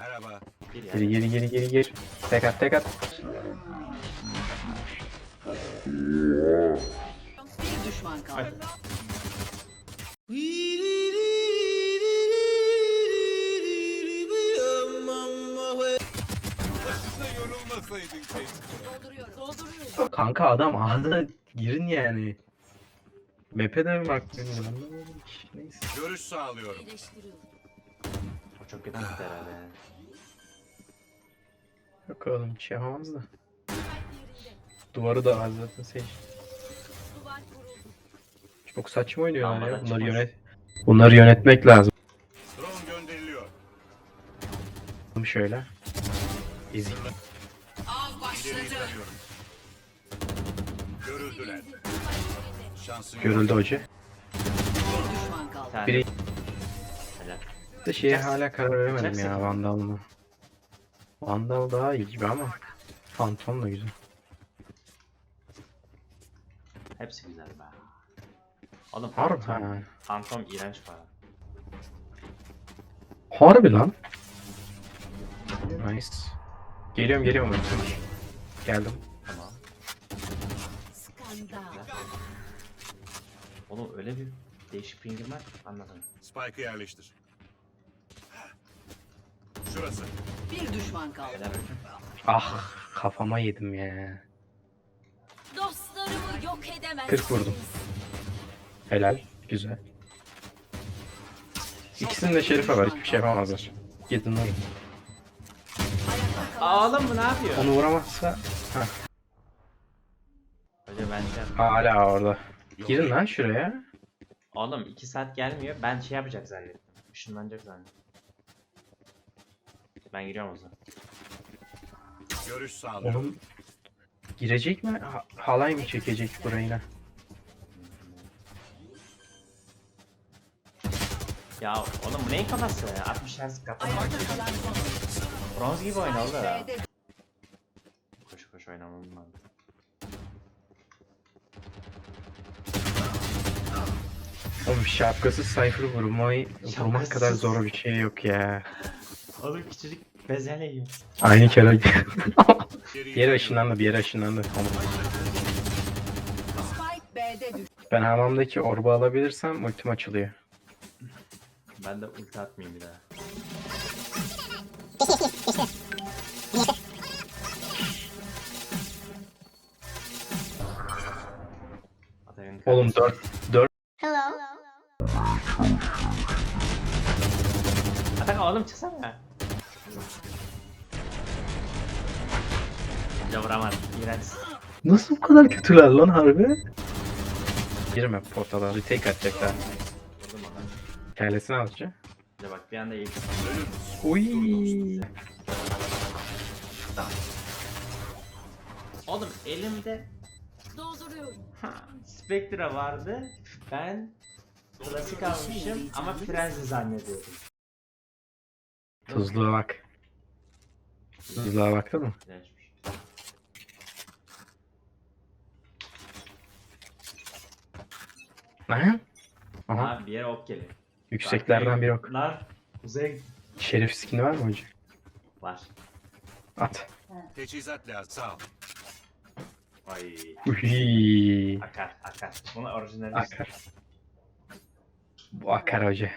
Merhaba. Geri geri geri geri geri. Tek at tek at. Bir düşman kaldı. Kanka adam ağzına girin yani. Map'e de mi baktın? Neyse. Görüş sağlıyorum. Çok kötü gitti herhalde. yani. Yok oğlum bir şey yapamaz da. Duvarı da var zaten seç. Duvar kuruldu. Çok saçma oynuyorlar ya. Bunları çıkmaz. yönet. Bunları yönetmek lazım. Drone gönderiliyor. Şöyle. Ezik. Görüldüler. Şansın yok. Görüldü hoca. Bir tane. Biri De şeye hala karar veremedim ya Vandal mı? Vandal daha iyi gibi ama Phantom da güzel. Hepsi güzel be. Oğlum Harbi Phantom, ha. Phantom iğrenç para. Harbi lan. Nice. Geliyorum geliyorum. Geldim. Tamam. Skandal. Oğlum öyle bir değişik pingim var anladım. Spike'ı yerleştir. Şurası. Bir düşman kaldı. Ah kafama yedim ya. Dostlarımı yok edemezsiniz. 40 vurdum. Helal. Güzel. İkisinin de şerife var. Hiçbir şey yapamazlar. Gidin vurun. Oğlum bu ne yapıyor? Onu vuramazsa Hoca ben şey yap- hala orada. Girin lan şuraya. Oğlum 2 saat gelmiyor. Ben şey yapacak zannettim. Işınlanacak zannettim. Ben giriyorum o zaman. Görüş sağlıyorum. Onun girecek mi? Ha- halay mı çekecek burayına? Ya oğlum bu neyin kafası? 60 Hz son. Bronz gibi oyna oğlum. Koş koş oynamam lazım. Oğlum şapkasız Cypher vurmayı vurmak kadar zor bir şey yok ya. Oğlum küçücük bezelye gibi. Aynı kere bir yere ışınlandı bir yere ışınlandı. Tamam. Spike B'de düştü. Ben hamamdaki orba alabilirsem ultim açılıyor. Ben de ulti atmayayım bir daha. Oğlum 4 4 Atak oğlum çıksana. Ya vuramaz. İğrenç. Nasıl bu kadar kötüler lan harbi? Girme portala retake atacaklar. Kellesini alacak. Ya bak bir anda iyi. Uy. Oğlum elimde Dolduruyorum. ha, Spectra vardı. Ben klasik almışım ama Frenzy zannediyordum. Tuzluğa bak. Tuzluğa baktın mı? İğrençmiş. Aha. Aha. Aha bir yere ok geliyor. Yükseklerden bir ok. Nar kuzeye gitti. Şerif skin'i var mı hocam? Var. At. Teçhizat lazım. Sağ ol. Ay. Uy. Akar akar. Bunu orijinal Akar. Bu akar hoca.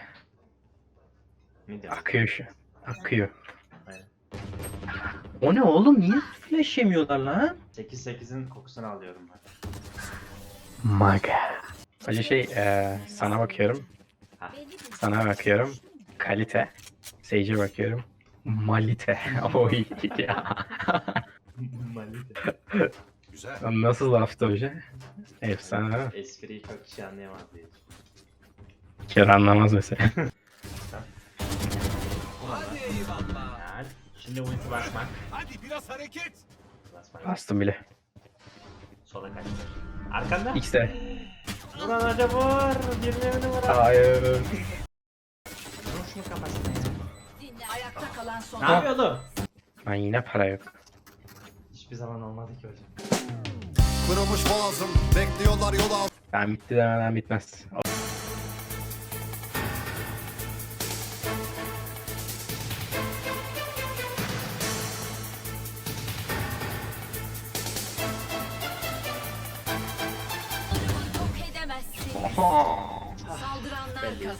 Ne diyor? Akıyor şu. an. Akıyor. Aynen. O ne oğlum? Niye flash yemiyorlar lan? 8-8'in kokusunu alıyorum ben. Maga. Hacı şey eee, sana bakıyorum. Sana bakıyorum. Kalite. Sage'e bakıyorum. Malite. Oy ya. Malite. Güzel. Nasıl laftı hoca? Efsane ha. Espriyi çok kişi anlayamaz diye. Bir kere anlamaz mesela. Yani şimdi ulti basmak. Hadi biraz hareket. Basmak. Bastım bile. Sola kaç. Arkanda. X'de. Vuran hoca vur. Birbirini vur. Hayır. Vur şunu kafasına ya. Dinle. Ayakta kalan son. Ne yapıyor oğlum? Lan yine para yok. Hiçbir zaman olmadı ki hocam. Kırılmış boğazım Bekliyorlar yol altı Ben bitti demeden bitmez. 어.